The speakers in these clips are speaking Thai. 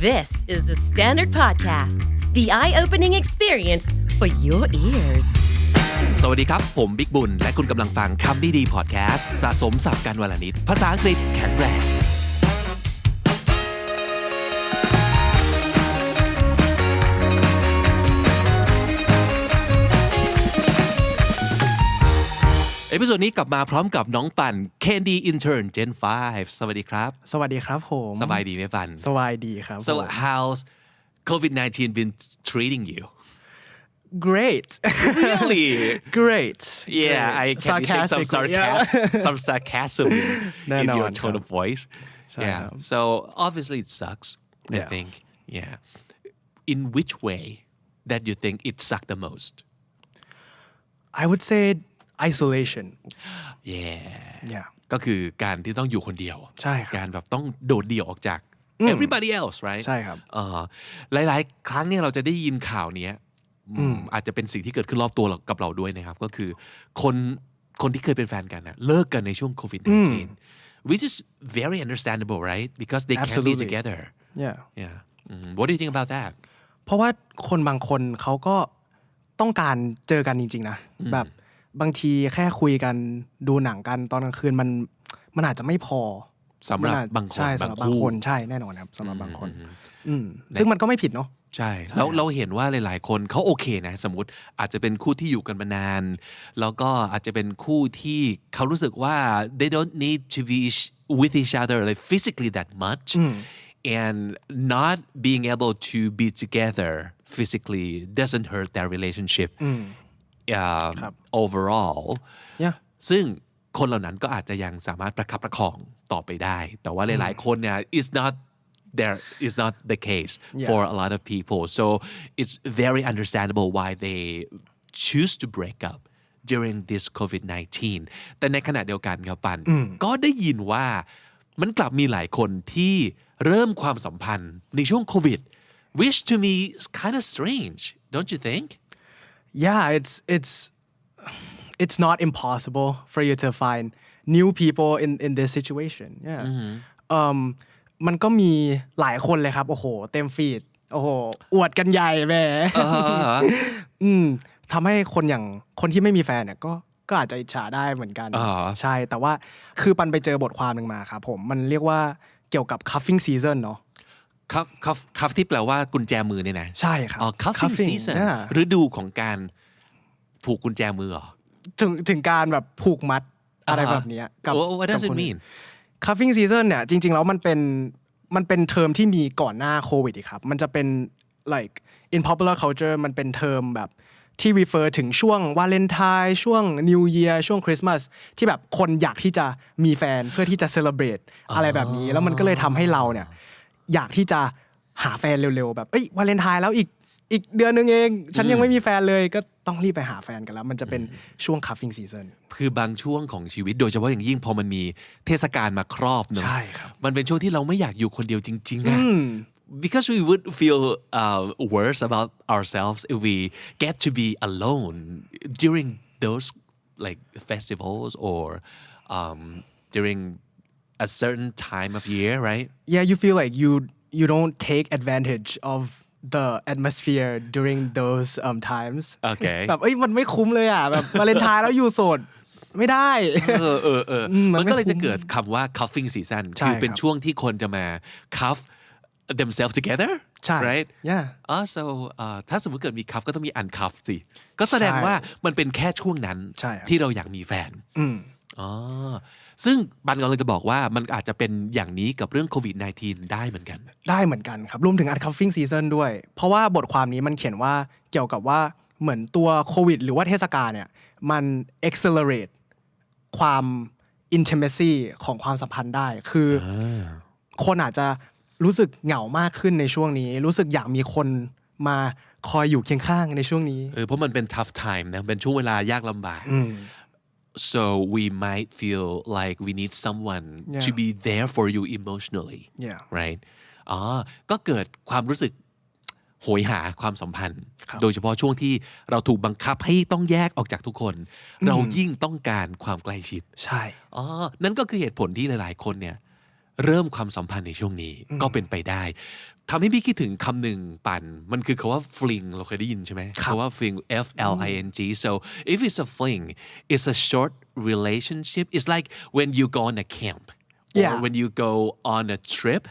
This is the Standard Podcast, the eye opening experience for your ears. สวัสดีครับ ผมบิ๊กบุญ และคุณกำลังฟังคำดีดีพอดแคสต์สะสมสับการวลนิด ภาษาอังกฤษแข็งแรง เอพิโซดนี้กลับมาพร้อมกับน้องปั่น Candy Intern Gen 5 สวัสดีครับ สวัสดีครับผมสบายดีไหมปั่นสบายดีครับ so ผม how's COVID-19 been treating you great really great Yeah, I can detect some Sarcastically, yeah. sarcasm, some sarcasm in, in your แน่นอน tone ครับ of voice. ใช่ Yeah. ครับ So obviously it sucks. I Yeah. think. Yeah. In which way that you think it sucked the most? I would say isolation Yeah. yeah ก็คือการที่ต้องอยู่คนเดียว ใช่ครับ การแบบต้องโดดเดี่ยวออกจาก everybody else right ใช่ครับเอ่อหลาย ๆ ครั้งเนี่ยเราจะได้ยินข่าวเนี้ยอืมอาจจะเป็นสิ่งที่เกิดขึ้นรอบตัวเรากับเราด้วยนะครับ ก็คือคนคนที่เคยเป็นแฟนกันนะเลิกกันในช่วงโควิด -19 which is very understandable right because they can't be Absolutely. together yeah yeah Mhm. what do you think about that เพราะว่าคนบางคนเขาก็ต้องการเจอกันจริง ๆ นะแบบ บางทีแค่คุยกันดูหนังกันตอนกลางคืนมันมันอาจจะไม่พอสำหรับมันอจบางคนใช่บางสำหรับบางคู่คนใช่แน่นอนครับสำหรับบางคน อืมซึ่งมันก็ไม่ผิดเนาะใช่แล้วเราเห็นว่าหลาย ๆ คนเขาโอเคนะสมมติอาจจะเป็นคู่ที่อยู่กันมานาน แล้วก็อาจจะเป็นคู่ที่เขารู้สึกว่า they don't need to be each- with each other like physically that much and not being able to be together physically doesn't hurt their relationship um, ครับ overall yeah ซึ่งคนเหล่านั้นก็อาจจะยังสามารถประคับประคองต่อไปได้ แต่ว่าหลายๆคนเนี่ย is not there is not the case Yeah. for a lot of people so it's very understandable why they choose to break up during this COVID-19 แต่ในขณะเดียวกันครับปัน ก็ได้ยินว่ามันกลับมีหลายคนที่เริ่มความสัมพันธ์ในช่วงโควิด which to me is kind of strange don't you think yeah it's it's it's not impossible for you to find new people in in this situation yeah um มันก็มีหลายคนเลยครับ โอ้โห เต็มฟีด โอ้โห อวดกันใหญ่แหมอืมทำให้คนอย่างคนที่ไม่มีแฟนเนี่ยก็ก็อาจจะอิจฉาได้เหมือนกันอ่าใช่ แต่ว่าคือปันไปเจอบทความหนึ่งมาครับผม มันเรียกว่าเกี่ยวกับ cuffing season เนาะ คัฟคัฟคัฟที่แปลว่ากุญแจมือเนี่ยนะใช่ครับ อ๋อ cuffing cuffing season yeah ฤดูของการผูกกุญแจมือเหรอ ถึงถึงการแบบผูกมัดอะไรอ่าฮะแบบเนี้ยกับ What- what does กับ it คน mean? cuffing season เนี่ยจริง ๆ แล้วมันเป็นมันเป็นเทอมที่มีก่อนหน้าโควิดอีกครับ มันจะเป็น like in popular culture มันเป็นเทอมแบบที่ refer ถึงช่วงวาเลนไทน์ช่วง New Year ช่วงคริสต์มาสที่แบบคนอยากที่จะมีแฟนเพื่อที่จะ celebrate อะไรแบบนี้ แล้วมันก็เลยทำให้เราเนี่ย อยากที่จะหาแฟนเร็วๆแบบเอ้ยวาเลนไทน์แล้วอีกอีกเดือนนึงเอง ฉันยังไม่มีแฟนเลยก็ต้องรีบไปหาแฟนกันแล้ว มันจะเป็นช่วง cuffing season คือบางช่วงของชีวิตโดยเฉพาะอย่างยิ่งพอมันมีเทศกาลมาครอบเนอะใช่ครับมันเป็นช่วงที่เราไม่อยากอยู่คนเดียวจริงๆอะ because we would feel uh, worse about ourselves if we get to be alone during those like festivals or um, during a certain time of year right yeah you feel like you you don't take advantage of the atmosphere during those um, times โอเคแบบเอ้ยมันไม่คุ้มเลยอะแบบวาเลนไทน์แล้วอยู่โสดไม่ได้ เออเออเออมมันมันก็เลยไม่คุ้จะมเกิดคำว่า cuffing season ใช่คือเป็นครับช่วงที่คนจะมา cuff themselves together ใช่ right yeah อ๋อ so เอ่อถ้าสมมติเกิดมี cuff ก็ต้องมี uncuff สิ ก็แสดงใช่ว่ามันเป็นแค่ช่วงนั้นใช่ครับที่เราอยากมีแฟนอืมอ๋อ ซึ่งบันกำลังจะบอกว่ามันอาจจะเป็นอย่างนี้กับเรื่องโควิด -19 ได้เหมือนกัน ได้เหมือนกันครับรวมถึง uncuffing season ด้วย เพราะว่าบทความนี้มันเขียนว่าเกี่ยวกับว่าเหมือนตัวโควิด หรือว่าเทศกาลเนี่ยมัน accelerate ความ intimacy ของความสัมพันธ์ได้คืออคนอาจจะรู้สึกเหงามากขึ้นในช่วงนี้ รู้สึกอยากมีคนมาคอยอยู่เคียงข้างในช่วงนี้เออเพราะมันเป็น tough time นะเป็นช่วงเวลายากลำบาก so we might feel like we need someone to Yeah. be there for you emotionally Yeah. right อ๋อก็เกิดความรู้สึกโหยหาความสัมพันธ์ครับโดยเฉพาะช่วงที่เราถูกบังคับให้ต้องแยกออกจากทุกคน เรายิ่งต้องการความใกล้ชิด ใช่ อ๋อ นั่นก็คือเหตุผลที่หลาย ๆ คนเนี่ย เริ่มความสัมพันธ์ในช่วงนี้ก็เป็นไปได้ทำให้พี่คิดถึงคำหนึ่งปั่น มันคือคาว่า fling เราเคยได้ยินใช่ไหมครับคาว่า fling F L I N G so if it's a fling it's a short relationship it's like when you go on a camp or Yeah. when you go on a trip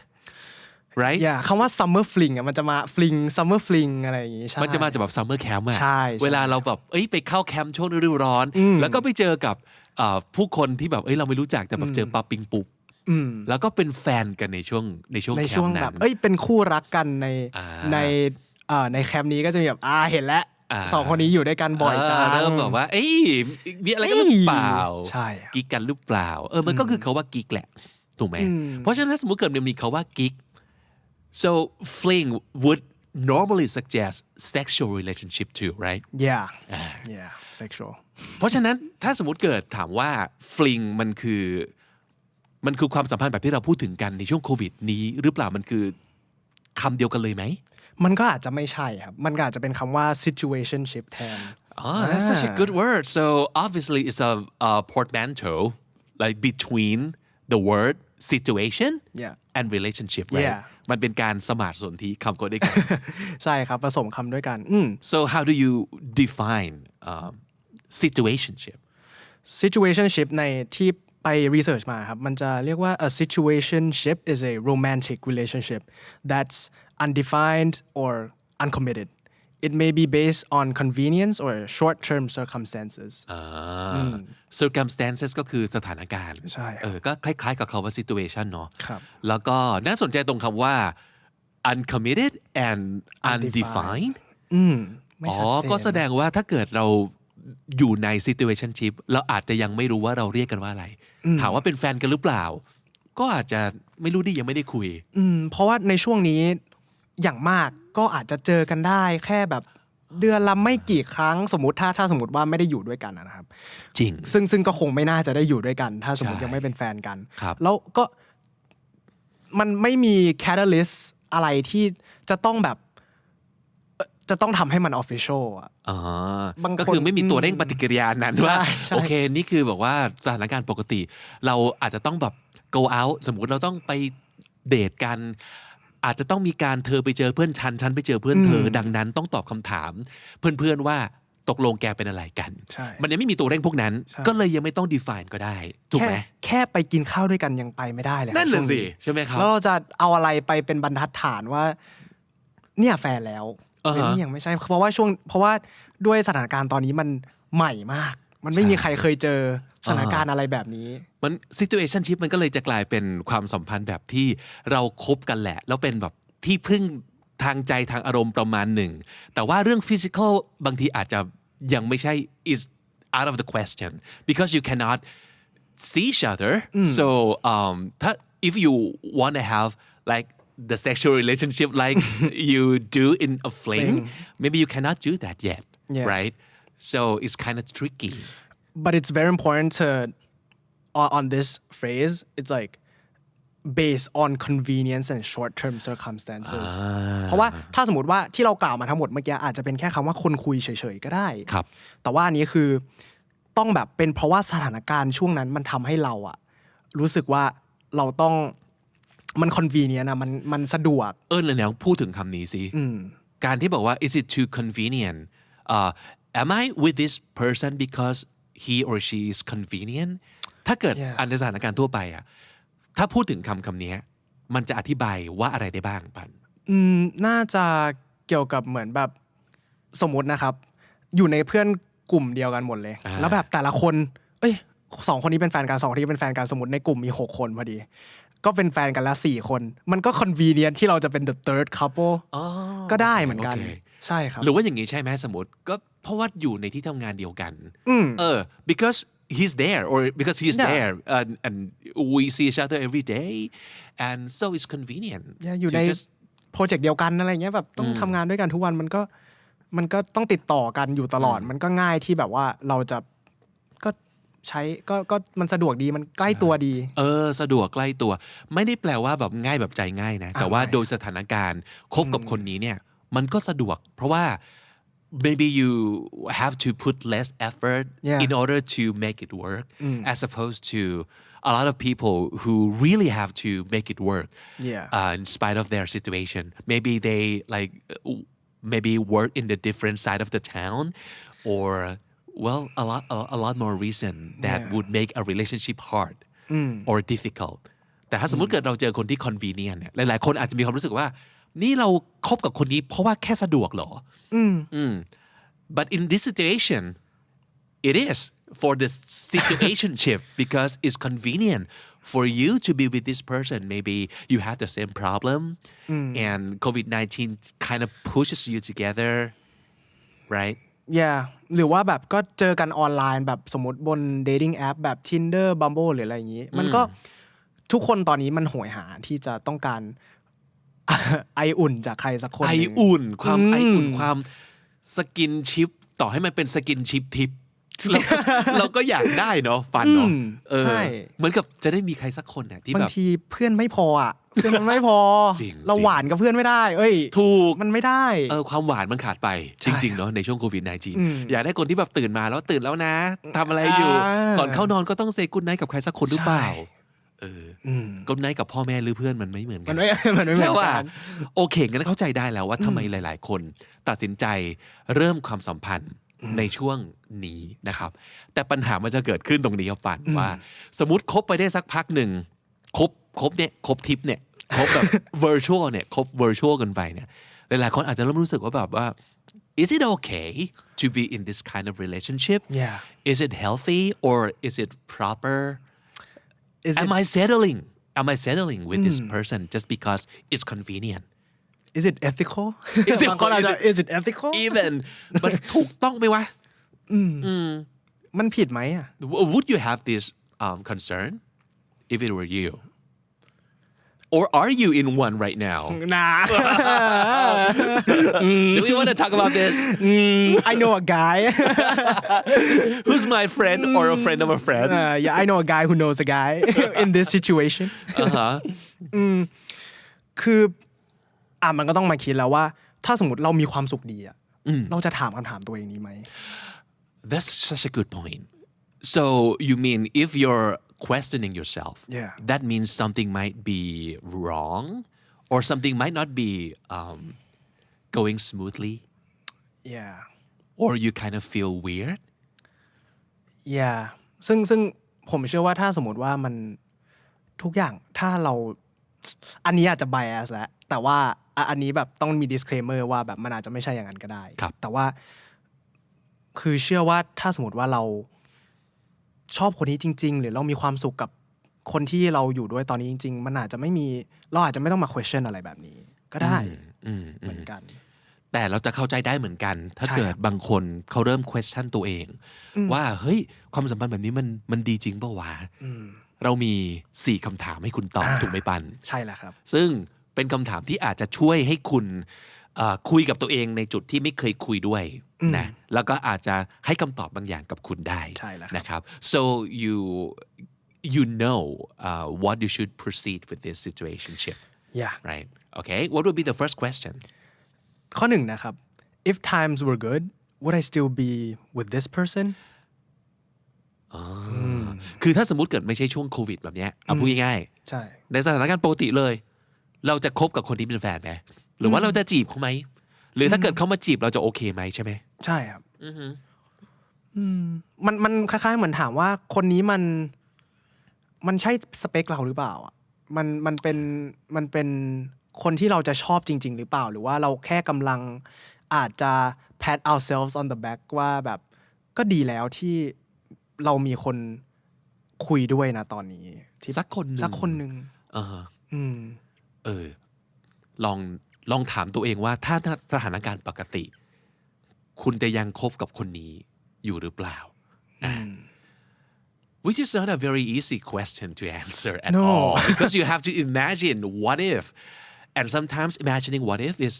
right อย่าคำว่า summer fling อะมันจะมา fling summer fling อะไรอย่างงี้ใช่มันจะมาจากแบบซัมเมอร์แคมป์อะใช่ใช่เวลาเราแบบเอ้ยไปเข้าแคมป์ช่วงฤดูร้อน แล้วก็ไปเจอกับเอ่อผู้คนที่แบบเอ้ยเราไม่รู้จักแต่แบบเจอปาปิงปุบ อืมแล้วก็เป็นแฟนกันในช่วงในช่วงในแคช่วมงป์นั้แบบน เอ้ยเป็นคู่รักกันในอ่าในเอ่อในแคมป์นี้ก็จะมีแบบอ่าเห็นแล้วอ่า สองคนนี้อยู่ด้วยกันบ่อยจังเริ่มแบบว่า เอ้ยมีอะไรกันหรือเปล่าใช่กิ๊กกันหรือเปล่า เออ มันก็คือเขาว่ากิ๊กแหละ ถูกไหม อืม เพราะฉะนั้นถ้าสมมติเกิดมันมีเขาว่ากิ๊ก so fling would normally suggest sexual relationship too right yeah yeah sexual เพราะฉะนั้นถ้าสมมติเกิดถามว่า fling มันคือ มันคือความสัมพันธ์แบบที่เราพูดถึงกันในช่วงโควิดนี้หรือเปล่ามันคือคำเดียวกันเลยไหม มันก็อาจจะไม่ใช่ครับ มันก็อาจจะเป็นคำว่า situationship แทน Oh, that's such a good word. So obviously, it's a, a portmanteau, like between the word situation Yeah. and relationship, right? Yeah. มันเป็นการสมานสนธิคำก็ได้กัน ใช่ครับผสมคำด้วยกันอืม so how do you define um, situationship? situationship ในที่ ไป research มาครับ มันจะเรียกว่า a situationship is a romantic relationship that's undefined or uncommitted it may be based on convenience or short-term circumstances อ่า circumstances ก็คือสถานการณ์ใช่ครับเออก็คล้ายๆกับคำว่า situation เนาะครับแล้วก็น่าสนใจตรงคำว่า uncommitted and undefined Undefined อืมไม่อ๋อชัดเจนก็แสดงว่าถ้าเกิดเรา อยู่ใน situationship เราอาจจะยังไม่รู้ว่าเราเรียกกันว่าอะไร ถามว่าเป็นแฟนกันหรือเปล่า ก็อาจจะไม่รู้ดิยังไม่ได้คุย อืมเพราะว่าในช่วงนี้อย่างมากก็อาจจะเจอกันได้แค่แบบเดือนละไม่กี่ครั้งสมมติถ้าถ้าสมมติว่าไม่ได้อยู่ด้วยกันนะครับ จริง ซึ่งซึ่งก็คงไม่น่าจะได้อยู่ด้วยกัน ถ้าสมมติใช่ยังไม่เป็นแฟนกัน ครับแล้วก็มันไม่มี catalyst อะไรที่จะต้องแบบเอ่อ จะต้องทำให้มัน official อะอ๋อบางคนก็คือไม่มีตัวเร่งปฏิกิริยานั้นว่าใช่ใช่โอเค นี่คือบอกว่าสถานการณ์ปกติ เราอาจจะต้องแบบ go out สมมุติเราต้องไปเดทกัน อาจจะต้องมีการเธอไปเจอเพื่อนฉันฉันไปเจอเพื่อนเธอ ดังนั้นต้องตอบคำถาม เพื่อนๆว่าตกลงแกเป็นอะไรกันใช่มันยังไม่มีตัวเร่งพวกนั้นใช่ก็เลยยังไม่ต้อง define ก็ได้ ถูกแค่ไหมแค่ไปกินข้าวด้วยกันยังไปไม่ได้เลยครับนั่นช่น่ะวงสิใช่ไหมครับแล้วเราจะเอาอะไรไปเป็นบรรทัดฐานว่า เนี่ยแฟนแล้วอ่าฮะ เฮ้ยนี่ยังไม่ใช่ เพราะว่าช่วงเพราะว่าด้วยสถานการณ์ตอนนี้มันใหม่มาก มันไม่ใช่มีใครเคยเจอสถานการณ์อะไรแบบนี้ มัน situationship มันก็เลยจะกลายเป็นความสัมพันธ์แบบที่เราคบกันแหละ แล้วเป็นแบบที่พึ่งทางใจทางอารมณ์ประมาณหนึ่ง แต่ว่าเรื่อง physical บางทีอาจจะยังไม่ใช่ is out of the question because you cannot see each other so um ถ้า if you want to have like the sexual relationship like you do in a fling maybe you cannot do that yet Yeah. right so it's kind of tricky but it's very important to on, on this phrase it's like based on convenience and short term circumstances เพราะว่าถ้าสมมติว่าที่เรากล่าวมาทั้งหมดเมื่อกี้อาจจะเป็นแค่คำว่าคนคุยเฉยๆก็ได้ครับแต่ว่าอันนี้คือต้องแบบเป็นเพราะว่าสถานการณ์ช่วงนั้นมันทำให้เราอะรู้สึกว่าเราต้อง มัน convenient อะมันมันสะดวก เอิญเลยเนี่ยพูดถึงคำนี้สิการที่บอกว่า is it too convenient uh, am I with this person because he or she is convenient ถ้าเกิด Yeah. อันในสถานการณ์ทั่วไปอะถ้าพูดถึงคำคำนี้มันจะอธิบายว่าอะไรได้บ้างปันอืมน่าจะเกี่ยวกับเหมือนแบบสมมตินะครับ อยู่ในเพื่อนกลุ่มเดียวกันหมดเลยอ่าแล้วแบบแต่ละคน เอ้ยสองคนนี้เป็นแฟนกันสองคนนี้เป็นแฟนกันสมมติในกลุ่มมีหกคนพอดี ก็เป็นแฟนกันละสี่คน มันก็ convenient ที่เราจะเป็น the third couple ก็ได้เหมือนกันโคใช่ครับ หรือว่าอย่างนี้ใช่ไหมสมมติก็เพราะว่าอยู่ในที่ทำงานเดียวกันอืมเออ because he's there or because he's Yeah. there and, and we see each other every day and so it's convenient เนี่ยอยู่ to ใน just โปรเจกต์เดียวกันอะไรเงี้ยแบบต้องทำงานด้วยกันทุกวันมันก็มันก็ต้องติดต่อกันอยู่ตลอด มันก็ง่ายที่แบบว่าเราจะก็ ใช้ก็ก็มันสะดวกดีมันใกล้ตัวดี เออ สะดวกใกล้ตัว ไม่ได้แปลว่าแบบง่ายแบบใจง่ายนะ แต่ว่าไม่โดยสถานการณ์คบกับคนนี้เนี่ย มันก็สะดวก เพราะว่า maybe you have to put less effort Yeah. in order to make it work as opposed to a lot of people who really have to make it work Yeah. uh, in spite of their situation maybe they like uh, maybe work in the different side of the town or well a lot a, a lot more reason that Yeah. would make a relationship hard or difficult แต่ถ้าสมมติเกิดเราเจอคนที่ convenient เนี่ยหลาย ๆ คนอาจจะมีความรู้สึกว่า นี่เราคบกับคนนี้เพราะว่าแค่สะดวกเหรออืม but in this situation it is for the situationship because it's convenient for you to be with this person maybe you have the same problem and covid-19 kind of pushes you together right yeah หรือว่าแบบก็เจอกันออนไลน์แบบสมมติบน dating app แบบ Tinder Bumble หรืออะไรอย่างนี้ มันก็ทุกคนตอนนี้มันโหยหาที่จะต้องการไออุ่นจากใครสักคนไอหนึ่งอุ่น ความอืมไออุ่นความสกินชิป ต่อให้มันเป็นสกินชิปทิปเราเราก็อยากได้เนาะฟันเนาะอืมเออใช่เหมือนกับจะได้มีใครสักคนเนี่ยที่บาแบงบทีเพื่อนไม่พออะ เพื่อนมันไม่พอ จริง เราจริงหวานกับเพื่อนไม่ได้ เอ้ย ถูก มันไม่ได้ เออความหวานมันขาดไปใช่จริงๆเนาะในช่วงโควิด อืม -19 อยากได้คนที่แบบตื่นมาแล้วตื่นแล้วนะทำอะไรอยู่ อ่า ก่อนเข้านอนก็ต้องเซกุ d ไน h t กับใครสักคนหรือเปล่าใช่เอออืมกุ d ไน h t กับพ่อแม่หรือเพื่อนมันไม่เหมือนกั มันไม่ มันไม่เหมืใช่อนว่ากัน โอเคงั้นเข้าใจได้แล้วว่าทำไมหลาย ๆ คนตัดสินใจเริ่มความสัมพันธ์ในช่วงนี้นะครับ แต่ปัญหามันจะเกิดขึ้นตรงนี้ครับปันว่า สมมติคบไปได้สักพักหนึ่งคบ คบเนี่ยคบทิปเนี่ยคบแบบ virtual เนี่ยคบ virtual กันไปเนี่ยหลายๆคนอาจจะเริ่มรู้สึกว่าแบบว่า is it okay to be in this kind of relationship Yeah. is it healthy or is it proper Is am it- I settling am I settling with this person just because it's convenient is it ethical Is it- บางคนอาจจะ is it- is it ethical even มันถูกต้องไหมวะมันผิดไหมอะ W- would you have this um, concern if it were you or are you in one right now นะ do we want to talk about this I know a guy who's my friend or a friend of a friend Uh, yeah I know a guy who knows a guy in this situation uh-huh คืออ่ะมันก็ต้องมาคิดแล้วว่า ถ้าสมมติเรามีความสุขดีอ่ะเราจะถามคำถามตัวเองนี้ไหม That's such a good point. So you mean if you're questioning yourself, Yeah. that means something might be wrong, or something might not be um, going smoothly, yeah or you kind of feel weird. yeah ซึ่งซึ่งผมเชื่อว่าถ้าสมมติว่ามันทุกอย่างถ้าเราอันนี้อาจจะ bias แล้วแต่ว่าอะอันนี้แบบต้องมี disclaimer ว่าแบบมันอาจจะไม่ใช่อย่างนั้นก็ได้ครับแต่ว่าคือเชื่อว่าถ้าสมมติว่าเรา ชอบคนนี้จริง ๆ หรือเรามีความสุขกับคนที่เราอยู่ด้วยตอนนี้จริง ๆ มันอาจจะไม่มีเราอาจจะไม่ต้องมา question อะไรแบบนี้ ก็ได้อืมเหมือนกัน แต่เราจะเข้าใจได้เหมือนกัน ถ้าใช่เกิดครับบางคนเขาเริ่ม question ตัวเอง ว่าเฮ้ยความสัมพันธ์แบบนี้มันมันดีจริงเปล่าวะอืมเรามีสี่คำถามให้คุณตอบอ่าถูกไหมปัน ใช่แล้วครับ ซึ่งเป็นคำถามที่อาจจะช่วยให้คุณเอ่อคุยกับตัวเองในจุดที่ไม่เคยคุยด้วย นะแล้วก็อาจจะให้คำตอบบางอย่างกับคุณได้ใช่แล้วครับนะครับ so you you know uh, what you should proceed with this situationship yeah right okay what would be the first question ข้อหนึ่งนะครับ if times were good would I still be with this person คือถ้าสมมติเกิดไม่ใช่ช่วงโควิดแบบเนี้ยเอาพูดง่ายๆใช่ในสถานการณ์ปกติเลย เราจะคบกับคนที่เป็นแฟนไหมหรือว่าเราจะจีบเขาไหม หรือถ้าเกิดเขามาจีบเราจะโอเคไหมใช่ไหมใช่ครับอืมมันมันคล้ายๆ เหมือนถามว่าคนนี้มัน มันใช่สเปคเราหรือเปล่าอะมันมันเป็นมันเป็นคนที่เราจะชอบจริง ๆ หรือเปล่า หรือว่าเราแค่กำลังอาจจะ pat ourselves on the back ว่าแบบก็ดีแล้วที่เรามีคนคุยด้วยนะตอนนี้ที่สักคนหนึ่งสักคนหนึ่งอ่าฮะอืม เออ ลอง ลองถามตัวเองว่าถ้าถ้าสถานการณ์ปกติ คุณจะยังคบกับคนนี้อยู่หรือเปล่าอ่า which is not a very easy question to answer at No. all because you have to imagine what if and sometimes imagining what if is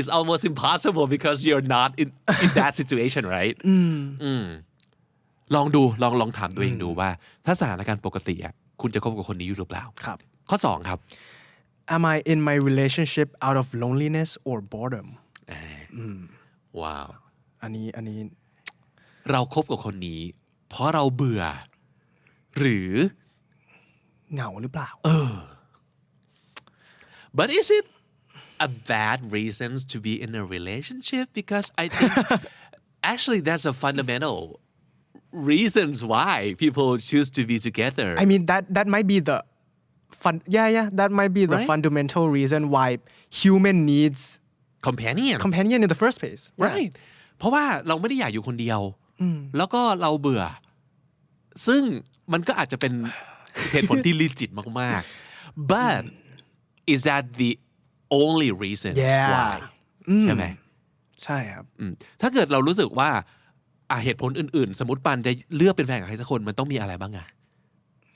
is almost impossible because you're not in in that situation right อืมลองดูลองลองถามตัวเองดูว่า ถ้าสถานการณ์ปกติอะคุณจะคบกับคนนี้อยู่หรือเปล่าครับ ข้อสองครับ Am I in my relationship out of loneliness or boredom ว้าว อันนี้อันนี้ เราครบกับคนนี้ เพราะเราเบื่อ หรือ เหงาหรือเปล่า But is it a bad reasons to be in a relationship? Because I think actually that's a fundamental reasons why people choose to be together. I mean that that might be the fun yeah yeah that might be the Right? fundamental reason why human needs companion companion in the first place Yeah. right เพราะว่าเราไม่ได้อยากอยู่คนเดียว แล้วก็เราเบื่อ ซึ่งมันก็อาจจะเป็นเหตุผลที่ legit มากๆ but is that the only reason Yeah. why ใช่ไหมใช่ครับอืมถ้าเกิดเรารู้สึกว่าอะเหตุผลอื่นๆ สมมติปันจะเลือกเป็นแฟนกับใครสักคนมันต้องมีอะไรบ้างอะ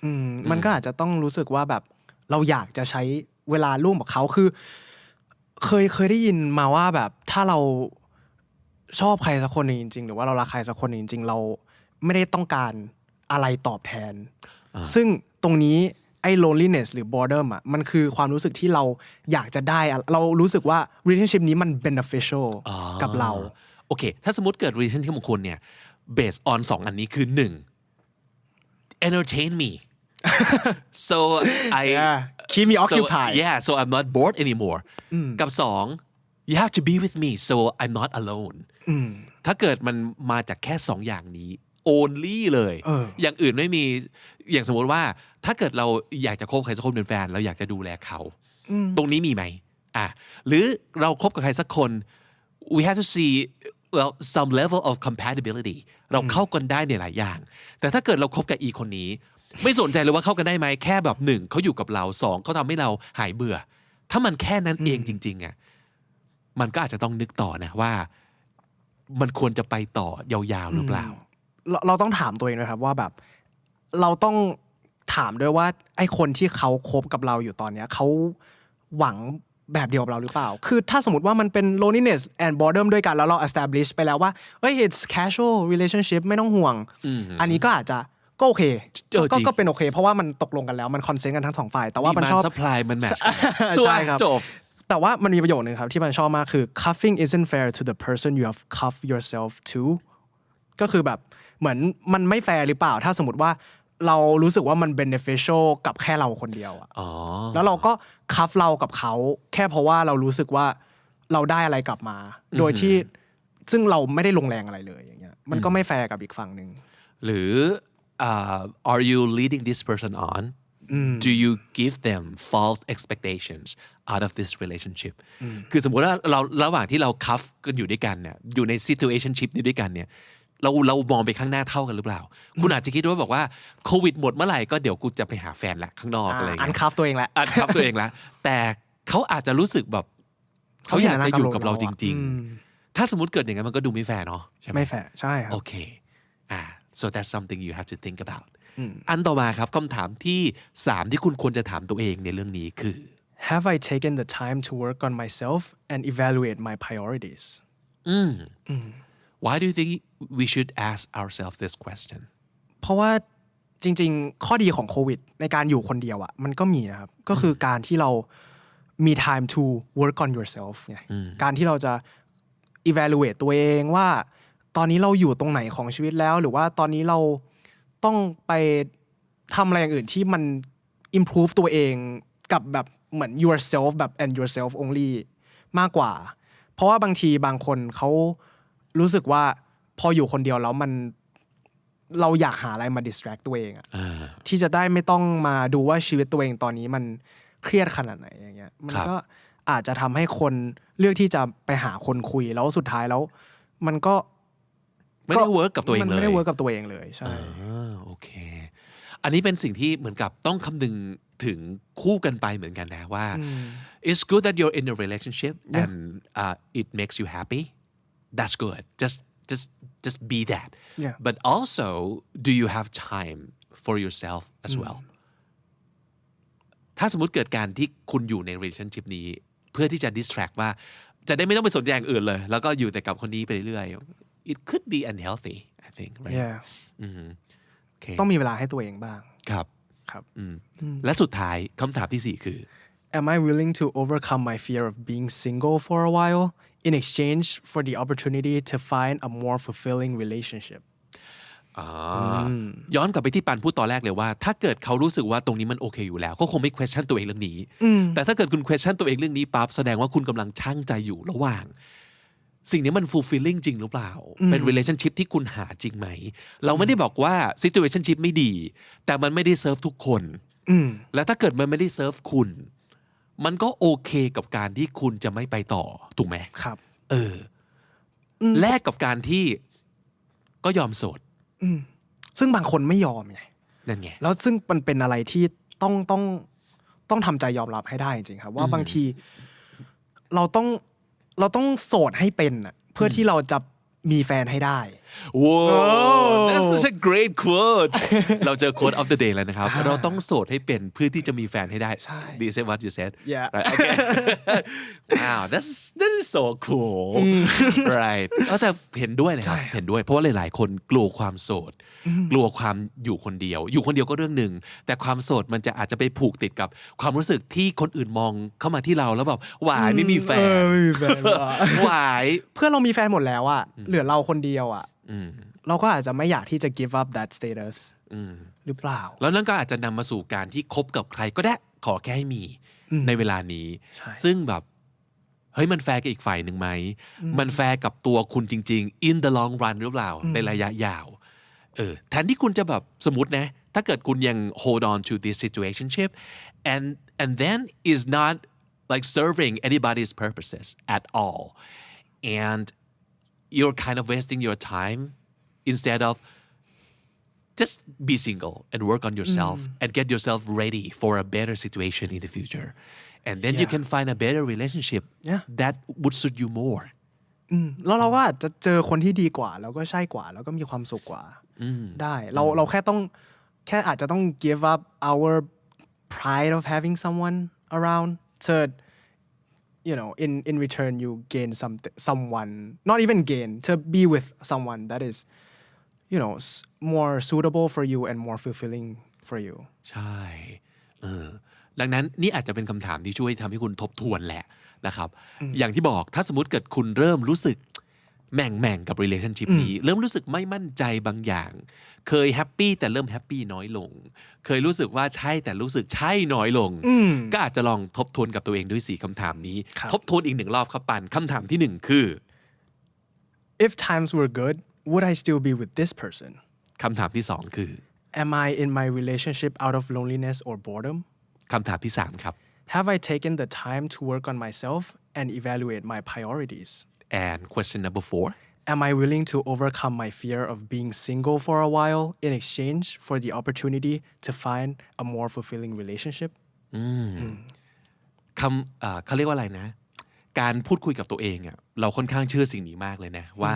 อืม มันก็อาจจะต้องรู้สึกว่าแบบเราอยากจะใช้เวลาร่วมกับเขาคือ เคยเคยได้ยินมาว่าแบบถ้าเราชอบใครสักคนหนึ่งจริงๆ หรือว่าเรารักใครสักคนหนึ่งจริงๆ เราไม่ได้ต้องการอะไรตอบแทนซึ่งตรงนี้ไอ้ loneliness หรือ boredom อะมันคือความรู้สึกที่เราอยากจะได้อะเรารู้สึกว่า relationship นี้มัน beneficial กับเรา โอเค ถ้าสมมติเกิด reason ที่ของคุณเนี่ย based on สองอันนี้คือหนึ่ง entertain me so I Yeah. Keep me so- occupied. yeah so I'm not bored anymore กับสอง you have to be with me so I'm not alone ถ้าเกิดมันมาจากแค่สองอย่างนี้ only เลยเอออย่างอื่นไม่มี อย่างสมมติว่า ถ้าเกิดเราอยากจะคบใครสักคนเป็นแฟน เราอยากจะดูแลเขา ตรงนี้มีไหม อะ หรือเราคบกับใครสักคน we have to see well some level of compatibility เราเข้ากันได้ในหลายอย่าง แต่ถ้าเกิดเราคบกับอีคนนี้ ไม่สนใจเลยว่าเข้ากันได้ไหมแค่แบบหนึ่งเขาอยู่กับเราสองเขาทำให้เราหายเบื่อ ถ้ามันแค่นั้นเองจริง ๆอะมันก็อาจจะต้องนึกต่อนะว่า มันควรจะไปต่อยาวๆหรือเปล่า เราเราต้องถามตัวเองด้วยครับว่าแบบ เราต้องถามด้วยว่า ไอ้คนที่เขาคบกับเราอยู่ตอนเนี้ยเขาหวังแบบเดียวกับเราหรือเปล่า คือถ้าสมมติว่ามันเป็น loneliness and boredom ด้วยกันแล้วเรา establish ไปแล้วว่า เอ้ย it's casual relationship ไม่ต้องห่วง อันนี้ก็อาจจะ ก็โอเคเออก็จริง ก็เป็นโอเค เพราะว่ามันตกลงกันแล้วมัน consent กันทั้งสองฝ่ายแต่ว่ามัน Demand ชอบ supply มันแมทช์ใช่ครับ จบ แต่ว่ามันมีประโยคนึงครับ ที่มันชอบมากคือ cuffing isn't fair to the person you have cuffed yourself to ก็คือแบบเหมือนมันไม่แฟร์หรือเปล่า ถ้าสมมติว่าเรารู้สึกว่ามัน beneficial กับแค่เราคนเดียวอะอ๋อ แล้วเราก็คัฟเรากับเขาแค่เพราะว่าเรารู้สึกว่าเราได้อะไรกลับมา โดยที่ซึ่งเราไม่ได้ลงแรงอะไรเลยอย่างเงี้ยมันก็ไม่แฟร์กับอีกฝั่งหนึ่ง หรือ uh, are you leading this person on do you give them false expectations out of this relationship คือสมมติว่าเราระหว่างที่เราคัฟกันอยู่ด้วยกันเนี่ยอยู่ใน situationship นี้ด้วยกันเนี่ยเราเรามองไปข้างหน้าเท่ากันหรือเปล่า คุณอาจจะคิดว่าบอกว่าโควิดหมดเมื่อไหร่ก็เดี๋ยวกูจะไปหาแฟนแหละข้างนอกอะไรอย่างอันเงี้ยคัฟตัวเองแหละอันคับตัวเองแล้วแต่เขาอาจจะรู้สึกแบบเขาอยากจะอยู่กับเราจริง ๆ ถ้าสมมติเกิดอย่างนั้นมันก็ดูไม่แฟร์เนาะใช่ไหมไม่แฟร์ใช่ครับโอเค อ่า so that's something you have to think about อันต่อมาครับคำถามที่สามที่คุณควรจะถามตัวเองในเรื่องนี้คือ Have I taken the time to work on myself and evaluate my priorities why do you think we should ask ourselves this question เพราะว่าจริง ๆ ข้อดีของโควิด ในการอยู่คนเดียวอะ่ะมันก็มีนะครับ ก็คือการที่เรามี time to work on yourself ไงการที่เราจะ evaluate ตัวเองว่า ตอนนี้เราอยู่ตรงไหนของชีวิตแล้ว หรือว่าตอนนี้เราต้องไปทำอะไรอย่างอื่นที่มัน improve ตัวเองกับแบบเหมือน yourself แบบ and yourself only มากกว่า เพราะว่าบางทีบางคนเขารู้สึกว่าพออยู่คนเดียวแล้วมันเราอยากหาอะไรมา distract ตัวเองอะที่จะได้ไม่ต้องมาดูว่าชีวิตตัวเองตอนนี้มันเครียดขนาดไหนอย่างเงี้ยมันครับก็อาจจะทำให้คนเลือกที่จะไปหาคนคุยแล้วสุดท้ายแล้ว มันก็ ไม่ได้ work กับตัวเองมันเลยไม่ได้เวิร์กกับตัวเองเลยใช่อ่าโอเค อันนี้เป็นสิ่งที่เหมือนกับต้องคำนึงถึงคู่กันไปเหมือนกันนะว่า it's good that you're in a relationship and uh, it makes you happy that's good just just just be that Yeah. but also do you have time for yourself as well ถ้าสมมติเกิดการที่คุณอยู่ใน relationship นี้ เพื่อที่จะ distract ว่าจะได้ไม่ต้องไปสนใจอย่างอื่นเลย แล้วก็อยู่แต่กับคนนี้ไปเรื่อยๆ it could be unhealthy I think right yeah โอเคต้องมีเวลาให้ตัวเองบ้างครับครับและสุดท้ายคำถามที่สี่คือ Am I willing to overcome my fear of being single for a while in exchange for the opportunity to find a more fulfilling relationship อ่าย้อนกลับไปที่ปันพูดตอนแรกเลยว่า ถ้าเกิดเขารู้สึกว่าตรงนี้มันโอเคอยู่แล้วก็คงไม่ question ตัวเองเรื่องนี้ แต่ถ้าเกิดคุณ question ตัวเองเรื่องนี้ปั๊บแสดงว่าคุณกำลังช่างใจอยู่ระหว่าง สิ่งนี้มัน fulfilling จริงหรือเปล่า เป็น relationship ที่คุณหาจริงไหม เราไม่ได้บอกว่า situationship ไม่ดี แต่มันไม่ได้ serve ทุกคนอืมและถ้าเกิดมันไม่ได้ serve คุณ มันก็โอเคกับการที่คุณจะไม่ไปต่อ ถูกไหมครับเอออ แลกกับการที่ก็ยอมโสดซึ่งบางคนไม่ยอมไงนั่นไง แล้วซึ่งมันเป็นอะไรที่ต้องต้องต้องทำใจยอมรับให้ได้จริงๆครับ ว่าบางที เราต้อง เราต้องโสดให้เป็นอะเพื่อที่เราจะมีแฟนให้ได้ Whoa that's such a great quote เราเจอ quote of the day แล้วนะครับ เราต้องโสดให้เป็นเพื่อที่จะมีแฟนให้ได้ใช่ Do you say what you said Yeah. right okay wow that's that is so cool right เออแต่เห็นด้วยนะครับ เห็นด้วย เพราะว่าหลาย ๆ คนกลัวความโสด กลัวความอยู่คนเดียว อยู่คนเดียวก็เรื่องหนึ่ง แต่ความโสดมันจะอาจจะไปผูกติดกับความรู้สึกที่คนอื่นมองเข้ามาที่เราแล้วแบบหวายไม่มีแฟนเออไม่มีแฟนว่ะหวายเพื่อนเรามีแฟนหมดแล้วอะเหลือเราคนเดียวอะอืมเราก็อาจจะไม่อยากที่จะ give up that status อืมหรือเปล่า แล้วนั่นก็อาจจะนำมาสู่การที่คบกับใครก็ได้ขอแค่ให้มีในเวลานี้ใช่ซึ่งแบบเฮ้ยมันแฟร์กับอีกฝ่ายหนึ่งไหม มันแฟร์กับตัวคุณจริง ๆ in the long run หรือเปล่า ในระยะยาว เออ แทนที่คุณจะแบบสมมตินะ ถ้าเกิดคุณยัง hold on to this situationship and and then is not like serving anybody's purposes at all and you're kind of wasting your time instead of just be single and work on yourself and get yourself ready for a better situation in the future and then you Yeah. can find a better relationship Yeah. that would suit you more อืมแล้วเราก็อาจจะเจอคนที่ดีกว่า แล้วก็ใช่กว่า แล้วก็มีความสุขกว่า ได้ เราเราแค่ต้องแค่อาจจะต้อง give up our pride of having someone around to you know in in return you gain some someone not even gain to be with someone that is you know s- more suitable for you and more fulfilling for you ใช่เออดังนั้นนี่อาจจะเป็นคำถามที่ช่วยทำให้คุณทบทวนแหละนะครับ อย่างที่บอกถ้าสมมติเกิดคุณเริ่มรู้สึก แม่งแม่งๆกับ relationship นี้ เริ่มรู้สึกไม่มั่นใจบางอย่าง เคยแฮปปี้แต่เริ่มแฮปปี้น้อยลง เคยรู้สึกว่าใช่แต่รู้สึกใช่น้อยลง ก็อาจจะลองทบทวนกับตัวเองด้วยสี่คำถามนี้ครับทบทวนอีกหนึ่งรอบครับปันคำถามที่หนึ่งคือ if times were good would I still be with this person คำถามที่สองคือ am I in my relationship out of loneliness or boredom คำถามที่สามครับ Have I taken the time to work on myself and evaluate my priorities? and question number four Am I willing to overcome my fear of being single for a while in exchange for the opportunity to find a more fulfilling relationship? คำเอ่อเขาเรียกว่าอะไรนะ การพูดคุยกับตัวเองอะเราค่อนข้างเชื่อสิ่งนี้มากเลยนะ ว่า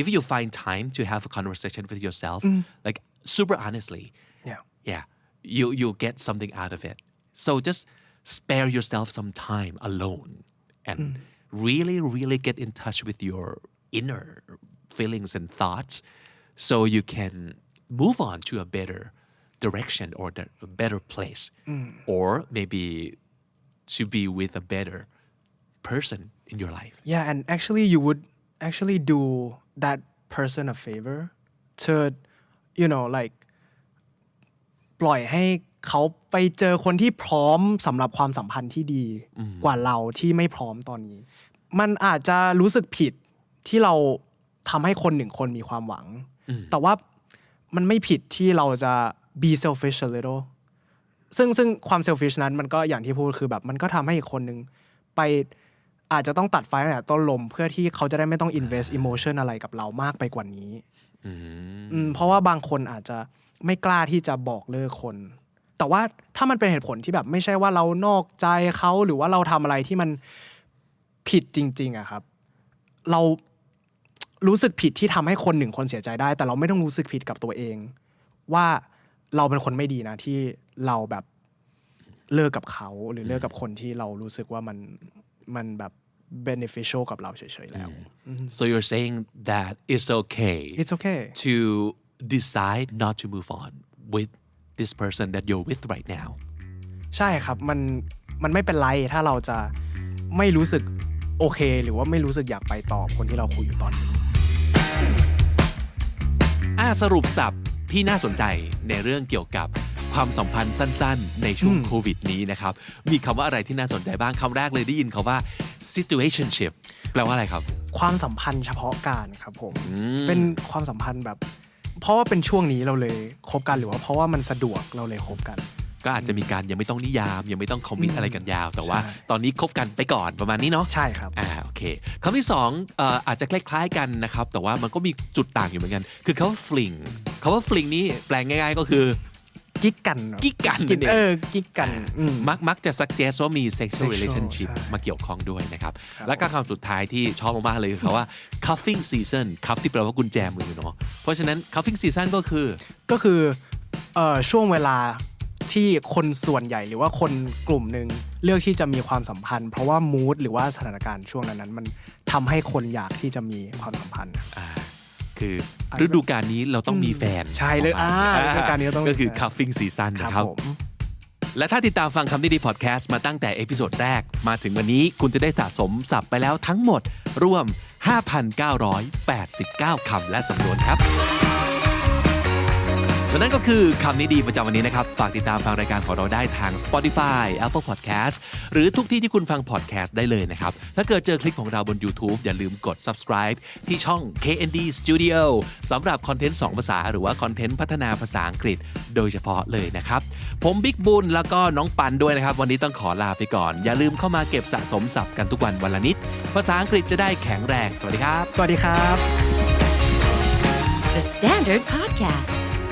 if you find time to have a conversation with yourself like super honestly Yeah. yeah you you get something out of it so just spare yourself some time alone and really really get in touch with your inner feelings and thoughts so you can move on to a better direction or a better place. Mm. Or maybe to be with a better person in your life. Yeah, and actually, you would actually do that person a favor to, you know, like ป ล่อยให้เขาไปเจอคนที่พร้อมสำหรับความสัมพันธ์ที่ดีกว่าเราที่ไม่พร้อมตอนนี้ มันอาจจะรู้สึกผิดที่เราทำให้คนหนึ่งคนมีความหวังแต่ว่ามันไม่ผิดที่เราจะ be selfish a little ซึ่งซึ่งความ selfish นั้นมันก็อย่างที่พูดคือแบบมันก็ทำให้อีกคนนึงไปอาจจะต้องตัดไฟตั้งแต่ต้นลม เพื่อที่เขาจะได้ไม่ต้อง invest emotion อะไรกับเรามากไปกว่านี้ อืมเพราะว่าบางคนอาจจะ ไม่กล้าที่จะบอกเลิกคน แต่ว่าถ้ามันเป็นเหตุผลที่แบบไม่ใช่ว่าเรานอกใจเขาหรือว่าเราทำอะไรที่มันผิดจริงๆอะครับ เรารู้สึกผิดที่ทำให้คนหนึ่งคนเสียใจได้ แต่เราไม่ต้องรู้สึกผิดกับตัวเอง ว่าเราเป็นคนไม่ดีนะที่เราแบบเลิกกับเขาหรือเลิกกับคนที่เรารู้สึกว่ามันมันแบบ beneficial กับเราเฉยๆแล้ว so you're saying that it's okay it's okay to decide not to move on with this person that you're with right now ใช่ครับ มันมันไม่เป็นไรถ้าเราจะไม่รู้สึกโอเค หรือว่าไม่รู้สึกอยากไปต่อคนที่เราคุยอยู่ตอนนี้าสรุปสับที่น่าสนใจในเรื่องเกี่ยวกับความสัมพันธ์สั้นๆ ในช่วงอืมโควิดนี้นะครับ มีคำว่าอะไรที่น่าสนใจบ้างคำแรกเลยได้ยินคาว่า situationship แปลว่าอะไรครับ ความสัมพันธ์เฉพาะการครับผมอืมเป็นความสัมพันธ์แบบ เพราะว่าเป็นช่วงนี้เราเลยคบกันหรือว่าเพราะว่ามันสะดวกเราเลยคบกัน ก็อาจจะมีการยังไม่ต้องนิยามยังไม่ต้องคอมมิตอืมอะไรกันยาว แต่ว่าใช่ตอนนี้คบกันไปก่อนประมาณนี้เนาะใช่ครับอ่าโอเคคำที่สองเอ่ออาจจะคล้ายๆกันนะครับแต่ว่ามันก็มีจุดต่างอยู่เหมือนกัน คือคาว่า fling คาว่า fling นี้แปลงง่ายๆก็คือ กิ๊กกันเนอะกิ๊กกันกิ๊กนั่นเอง เออกิ๊กกันอืม มักมักจะ suggest ว่ามี sexual Sexual relationship ใช่มาเกี่ยวข้องด้วยนะครับครับแล้วก็คำสุดท้ายที่ชอบมากๆเลยคือคาว่า cuffing season cuff ที่แปลว่ากุญแจมือเนาะเพราะฉะนั้น cuffing season ก็คือ ก็คือเอ่อช่วงเวลาที่คนส่วนใหญ่หรือว่าคนกลุ่มหนึ่งเลือกที่จะมีความสัมพันธ์ เพราะว่ามูดหรือว่าสถานการณ์ช่วงนั้นๆมันทำให้คนอยากที่จะมีความสัมพันธ์ อ่า คือฤดูกาลนี้เราต้องมีแฟนใช่เลยประมาณอ่าฤดูกาลนี้เราต้องมีก็คือแฟน cuffing season ครับนะครับผมและถ้าติดตามฟังคำนี้ดีพอดแคสต์มาตั้งแต่เอพิโซดแรก มาถึงวันนี้คุณจะได้สะสมศัพท์ไปแล้วทั้งหมด รวม 5,989 คำและสำนวนครับ และนั่นก็คือคำนี้ดีประจำวันนี้นะครับ ฝากติดตามฟังรายการของเราได้ทาง Spotify Apple Podcast หรือทุกที่ที่คุณฟัง podcast ได้เลยนะครับ ถ้าเกิดเจอคลิปของเราบน YouTube อย่าลืมกด subscribe ที่ช่อง KND Studio สำหรับคอนเทนต์ 2 ภาษา หรือว่าคอนเทนต์พัฒนาภาษาอังกฤษ โดยเฉพาะเลยนะครับ ผมบิ๊กบุญแล้วก็น้องปันด้วยนะครับ วันนี้ต้องขอลาไปก่อน อย่าลืมเข้ามาเก็บสะสมศัพท์กันทุกวันวันละนิด ภาษาอังกฤษจะได้แข็งแรง สวัสดีครับ สวัสดีครับ The Standard Podcast,